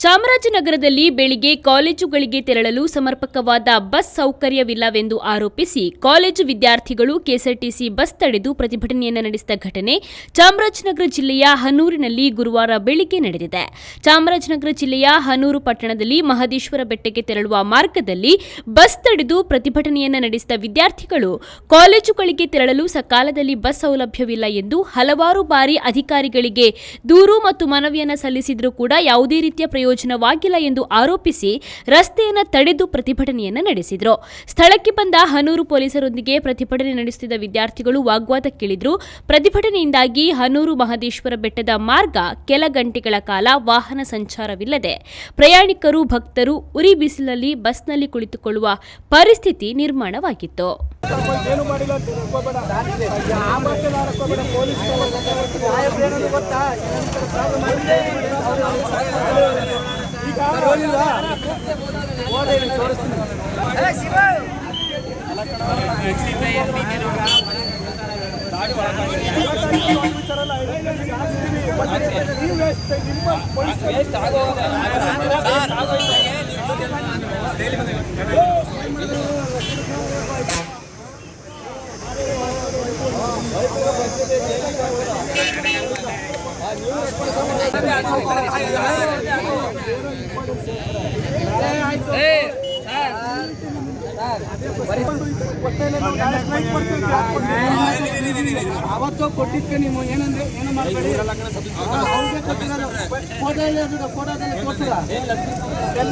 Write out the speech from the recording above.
ಚಾಮರಾಜನಗರದಲ್ಲಿ ಬೆಳಿಗ್ಗೆ ಕಾಲೇಜುಗಳಿಗೆ ತೆರಳಲು ಸಮರ್ಪಕವಾದ ಬಸ್ ಸೌಕರ್ಯವಿಲ್ಲವೆಂದು ಆರೋಪಿಸಿ ಕಾಲೇಜು ವಿದ್ಯಾರ್ಥಿಗಳು ಕೆಎಸ್ಆರ್ಟಿಸಿ ಬಸ್ ತಡೆದು ಪ್ರತಿಭಟನೆಯನ್ನು ನಡೆಸಿದ ಘಟನೆ ಚಾಮರಾಜನಗರ ಜಿಲ್ಲೆಯ ಹನೂರಿನಲ್ಲಿ ಗುರುವಾರ ಬೆಳಿಗ್ಗೆ ನಡೆದಿದೆ. ಚಾಮರಾಜನಗರ ಜಿಲ್ಲೆಯ ಹನೂರು ಪಟ್ಟಣದಲ್ಲಿ ಮಹದೇಶ್ವರ ಬೆಟ್ಟಕ್ಕೆ ತೆರಳುವ ಮಾರ್ಗದಲ್ಲಿ ಬಸ್ ತಡೆದು ಪ್ರತಿಭಟನೆಯನ್ನು ನಡೆಸಿದ ವಿದ್ಯಾರ್ಥಿಗಳು ಕಾಲೇಜುಗಳಿಗೆ ತೆರಳಲು ಸಕಾಲದಲ್ಲಿ ಬಸ್ ಸೌಲಭ್ಯವಿಲ್ಲ ಎಂದು ಹಲವಾರು ಬಾರಿ ಅಧಿಕಾರಿಗಳಿಗೆ ದೂರು ಮತ್ತು ಮನವಿಯನ್ನು ಸಲ್ಲಿಸಿದರೂ ಕೂಡ ಯಾವುದೇ ರೀತಿಯ ಪ್ರಯೋಜನವಾಗಿಲ್ಲ ಎಂದು ಆರೋಪಿಸಿ ರಸ್ತೆಯನ್ನು ತಡೆದು ಪ್ರತಿಭಟನೆಯನ್ನು ನಡೆಸಿದರು. ಸ್ಥಳಕ್ಕೆ ಬಂದ ಹನೂರು ಪೊಲೀಸರೊಂದಿಗೆ ಪ್ರತಿಭಟನೆ ನಡೆಸಿದ ವಿದ್ಯಾರ್ಥಿಗಳು ವಾಗ್ವಾದಕ್ಕಿಳಿದ್ರು ಪ್ರತಿಭಟನೆಯಿಂದಾಗಿ ಹನೂರು ಮಹದೇಶ್ವರ ಬೆಟ್ಟದ ಮಾರ್ಗ ಕೆಲ ಗಂಟೆಗಳ ಕಾಲ ವಾಹನ ಸಂಚಾರವಿಲ್ಲದೆ ಪ್ರಯಾಣಿಕರು, ಭಕ್ತರು, ಉರಿ ಬಿಸಿಲಲ್ಲಿ ಬಸ್ನಲ್ಲಿ ಕುಳಿತುಕೊಳ್ಳುವ ಪರಿಸ್ಥಿತಿ ನಿರ್ಮಾಣವಾಗಿತ್ತು. ಏನು ಮಾಡಿಲ್ಲ ಅಂತ ತಿಳ್ಕೊಬೇಡ ಆ ಪೊಲೀಸ್ ಗೊತ್ತಾ ಈಗ ತೋರಿಸ್ತೀನಿ ವಿಚಾರಲ್ಲ, ನೀವು ಎಷ್ಟು ನಿಮ್ಮ ಪೊಲೀಸ್ ಅವತ್ತು ಕೊಟ್ಟಿದ್ಕೆ ನೀವು ಏನಂದ್ರೆ ಏನು ಮಾಡ್ಬೇಡಿ ಫೋಟೋ